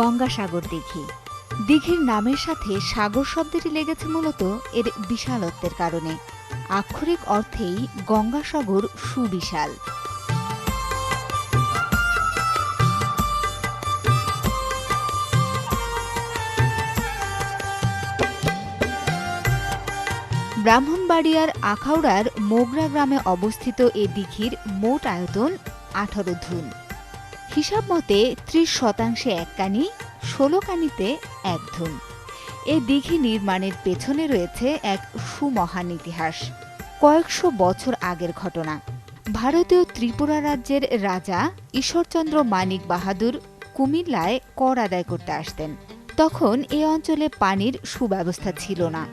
গঙ্গাসাগর দিঘি। দিঘির নামের সাথে সাগর শব্দটি লেগেছে মূলত এর বিশালত্বের কারণে। আক্ষরিক অর্থেই গঙ্গাসাগর সুবিশাল। ব্রাহ্মণবাড়িয়ার আখাউড়ার মোগরা গ্রামে অবস্থিত এ দিঘির মোট আয়তন আঠারো ধুন। হিসাব মতে ত্রিশ শতাংশে এক কানি, ষোলো কানিতে এক ধুন। এ দিঘি নির্মাণের পেছনে রয়েছে এক সুমহান ইতিহাস, কয়েকশো বছর আগের ঘটনা। ভারতীয় ত্রিপুরা রাজ্যের রাজা ঈশ্বরচন্দ্র মানিক বাহাদুর কুমিল্লায় কর আদায় করতে আসতেন। তখন এ অঞ্চলে পানির সুব্যবস্থা ছিল না।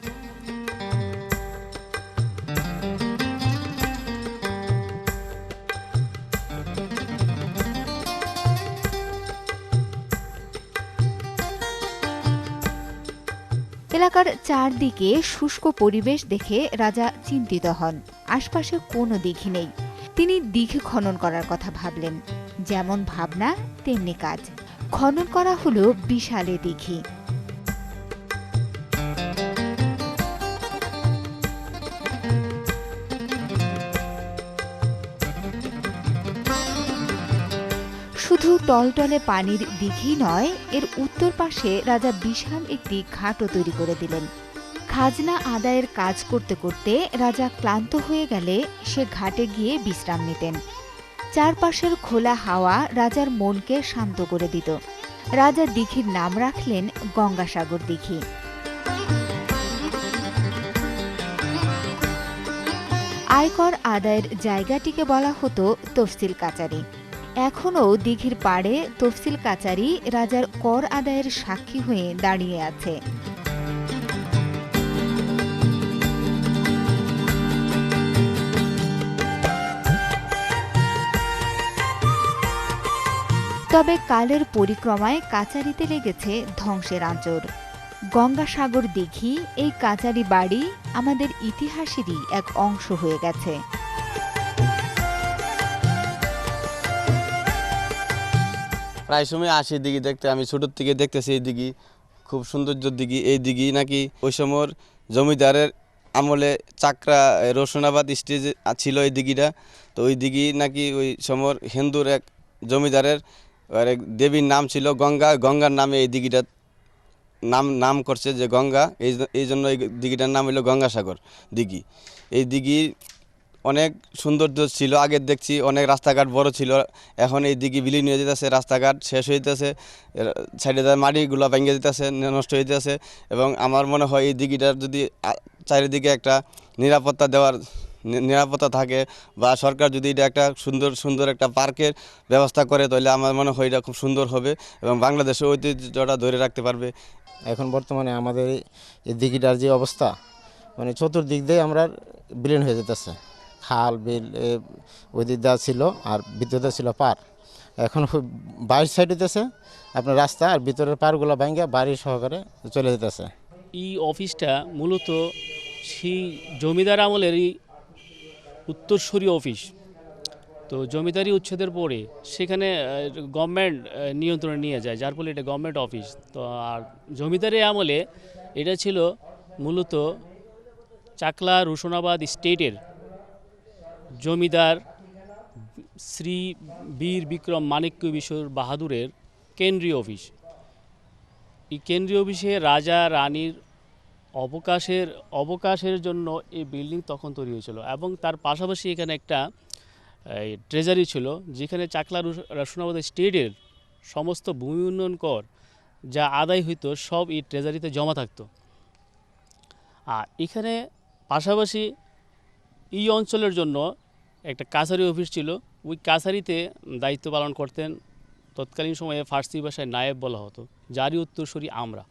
এলাকার চারদিকে শুষ্ক পরিবেশ দেখে রাজা চিন্তিত হন। আশপাশে কোনো দিঘি নেই। তিনি দিঘি খনন করার কথা ভাবলেন। যেমন ভাবনা, তেমনি কাজ। খনন করা হলো বিশালে দিঘি। শুধু টলটলে পানির দিঘি নয়, এর উত্তর পাশে রাজা বিশাল একটি ঘাটও তৈরি করে দিলেন। খাজনা আদায়ের কাজ করতে করতে রাজা ক্লান্ত হয়ে গেলে সে ঘাটে গিয়ে বিশ্রাম নিতেন। চারপাশের খোলা হাওয়া রাজার মনকে শান্ত করে দিত। রাজা দিঘির নাম রাখলেন গঙ্গাসাগর দিঘি। আয়কর আদায়ের জায়গাটিকে বলা হতো তফসিল কাচারি। এখনও দিঘির পাড়ে তফসিল কাচারি রাজার কর আদায়ের সাক্ষী হয়ে দাঁড়িয়ে আছে। তবে কালের পরিক্রমায় কাচারিতে লেগেছে ধ্বংসের আঁচড়। গঙ্গাসাগর দিঘি, এই কাচারি বাড়ি আমাদের ইতিহাসেরই এক অংশ হয়ে গেছে। প্রায় সময় আসি দিঘি দেখতে। আমি ছোটোর থেকে দেখতেছি এই দিঘি খুব সৌন্দর্য দিঘি এই দিঘি নাকি ওই সময়ের জমিদারের আমলে চাকরা এ, রসুনাবাদ স্টেজ ছিল এই দিঘিটা তো ওই দিঘি নাকি ওই সময়ের হিন্দুর এক জমিদারের এক দেবীর নাম ছিল গঙ্গা। গঙ্গার নামে এই দিঘিটা নাম নাম করছে যে গঙ্গা। এই এই জন্য এই দিঘিটার নাম হলো গঙ্গাসাগর দিঘি। এই দিঘি অনেক সৌন্দর্য ছিল, আগের দেখছি অনেক রাস্তাঘাট বড় ছিল, এখন এই দিকে বিলীন হয়ে যেতেছে, রাস্তাঘাট শেষ হয়ে যেতেছে সাইডে মাটিগুলো ভেঙে যেতেছে নষ্ট হয়ে যেতেছে এবং আমার মনে হয় এই দিঘিটার যদি চারিদিকে একটা নিরাপত্তা দেওয়ার নিরাপত্তা থাকে বা সরকার যদি এটা একটা সুন্দর সুন্দর একটা পার্কের ব্যবস্থা করে, তাহলে আমার মনে হয় এটা খুব সুন্দর হবে এবং বাংলাদেশের ঐতিহ্যটা ধরে রাখতে পারবে। এখন বর্তমানে আমাদের এই- এই দিঘিটার যে অবস্থা মানে চতুর্দিক দিয়ে আমরা বিলীন হয়ে যেতেছে। খাল বিল এ, ওই দেওয়া ছিল আর ভিতরে ছিল পার। এখন বাইশ সাইড হইতেছে আপনার রাস্তা আর ভিতরের পারগুলো ভাঙ্গে বাড়ি সহকারে চলে যেতেছে এই অফিসটা মূলত সেই জমিদার আমলেরই উত্তরসূরি অফিস। তো জমিদারি উচ্ছেদের পরে সেখানে গভর্নমেন্ট নিয়ন্ত্রণে নিয়ে যায় যার ফলে এটা গভর্নমেন্ট অফিস তো আর জমিদারি আমলে এটা ছিল মূলত চাকলা রুশনাবাদ স্টেটের জমিদার শ্রী বীর বিক্রম মাণিক্য বিশ্বর বাহাদুরের কেন্দ্রীয় অফিস। এই কেন্দ্রীয় অফিসে রাজা রানীর অবকাশের অবকাশের জন্য এই বিল্ডিং তখন তৈরি হয়েছিল এবং তার পাশাপাশি এখানে একটা ট্রেজারি ছিল যেখানে চাকলা রসুনাবাদ স্টেটের সমস্ত ভূমি উন্নয়ন কর যা আদায় হইতো সব এই ট্রেজারিতে জমা থাকতো। আর এখানে পাশাপাশি এই অঞ্চলের জন্য একটা কাছারি অফিস ছিল। ওই কাছারিতে দায়িত্ব পালন করতেন। তৎকালীন সময়ে ফার্সি ভাষায় নায়েব বলা হতো। যারই উত্তরসূরি আমরা।